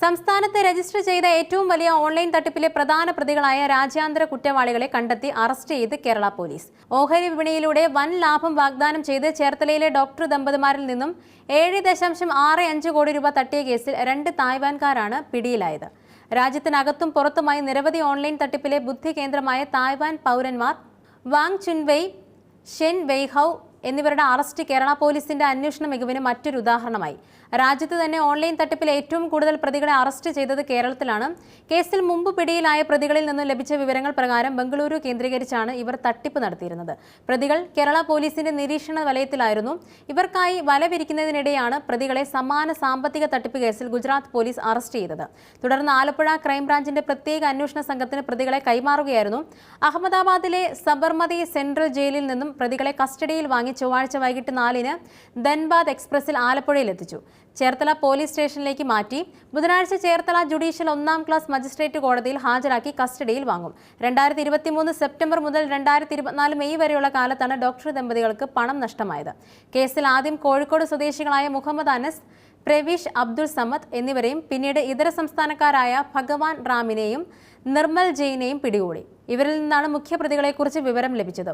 സംസ്ഥാനത്ത് രജിസ്റ്റർ ചെയ്ത ഏറ്റവും വലിയ ഓൺലൈൻ തട്ടിപ്പിലെ പ്രധാന പ്രതികളായ രാജ്യാന്തര കുറ്റവാളികളെ കണ്ടെത്തി അറസ്റ്റ് ചെയ്ത് കേരള പോലീസ്. ഓഹരി വിപണിയിലൂടെ വൻ ലാഭം വാഗ്ദാനം ചെയ്ത് ചേർത്തലയിലെ ഡോക്ടർ ദമ്പതിമാരിൽ നിന്നും ഏഴ് ദശാംശം ആറ് അഞ്ച് കോടി രൂപ തട്ടിയ കേസിൽ രണ്ട് തായ്വാൻകാരാണ് പിടിയിലായത്. രാജ്യത്തിനകത്തും പുറത്തുമായി നിരവധി ഓൺലൈൻ തട്ടിപ്പിലെ ബുദ്ധി കേന്ദ്രമായ തായ്വാൻ പൗരന്മാർ വാങ് ചുൻവെയ് ഷെൻ വെയ്ഹൌ എന്നിവരുടെ അറസ്റ്റ് കേരള പോലീസിന്റെ അന്വേഷണ മികവിന് മറ്റൊരു ഉദാഹരണമായി. രാജ്യത്ത് തന്നെ ഓൺലൈൻ തട്ടിപ്പിൽ ഏറ്റവും കൂടുതൽ പ്രതികളെ അറസ്റ്റ് ചെയ്തത് കേരളത്തിലാണ്. കേസിൽ മുമ്പ് പിടിയിലായ പ്രതികളിൽ നിന്നും ലഭിച്ച വിവരങ്ങൾ പ്രകാരം ബംഗളൂരു കേന്ദ്രീകരിച്ചാണ് ഇവർ തട്ടിപ്പ് നടത്തിയിരുന്നത്. പ്രതികൾ കേരള പോലീസിന്റെ നിരീക്ഷണ വലയത്തിലായിരുന്നു. ഇവർക്കായി വല വിരിക്കുന്നതിനിടെയാണ് പ്രതികളെ സമാന സാമ്പത്തിക തട്ടിപ്പ് കേസിൽ ഗുജറാത്ത് പോലീസ് അറസ്റ്റ് ചെയ്തത്. തുടർന്ന് ആലപ്പുഴ ക്രൈംബ്രാഞ്ചിന്റെ പ്രത്യേക അന്വേഷണ സംഘത്തിന് പ്രതികളെ കൈമാറുകയായിരുന്നു. അഹമ്മദാബാദിലെ സബർമതി സെൻട്രൽ ജയിലിൽ നിന്നും പ്രതികളെ കസ്റ്റഡിയിൽ വാങ്ങി ചൊവ്വാഴ്ച വൈകിട്ട് നാലിന് ധൻബാദ് എക്സ്പ്രസിൽ ആലപ്പുഴയിൽ എത്തിച്ചു. ചേർത്തല പോലീസ് സ്റ്റേഷനിലേക്ക് മാറ്റി ബുധനാഴ്ച ചേർത്തല ജുഡീഷ്യൽ ഒന്നാം ക്ലാസ് മജിസ്ട്രേറ്റ് കോടതിയിൽ ഹാജരാക്കി കസ്റ്റഡിയിൽ വാങ്ങും. രണ്ടായിരത്തി ഇരുപത്തി മൂന്ന് സെപ്റ്റംബർ മുതൽ രണ്ടായിരത്തി ഇരുപത്തിനാല് മെയ് വരെയുള്ള കാലത്താണ് ഡോക്ടർ ദമ്പതികൾക്ക് പണം നഷ്ടമായത്. കേസിൽ ആദ്യം കോഴിക്കോട് സ്വദേശികളായ മുഹമ്മദ് അനസ് പ്രവീഷ് അബ്ദുൾ സമദ് എന്നിവരെയും പിന്നീട് ഇതര സംസ്ഥാനക്കാരായ ഭഗവാൻ റാമിനെയും നിർമ്മൽ ജെയിനെയും പിടികൂടി. ഇവരിൽ നിന്നാണ് മുഖ്യപ്രതികളെക്കുറിച്ച് വിവരം ലഭിച്ചത്.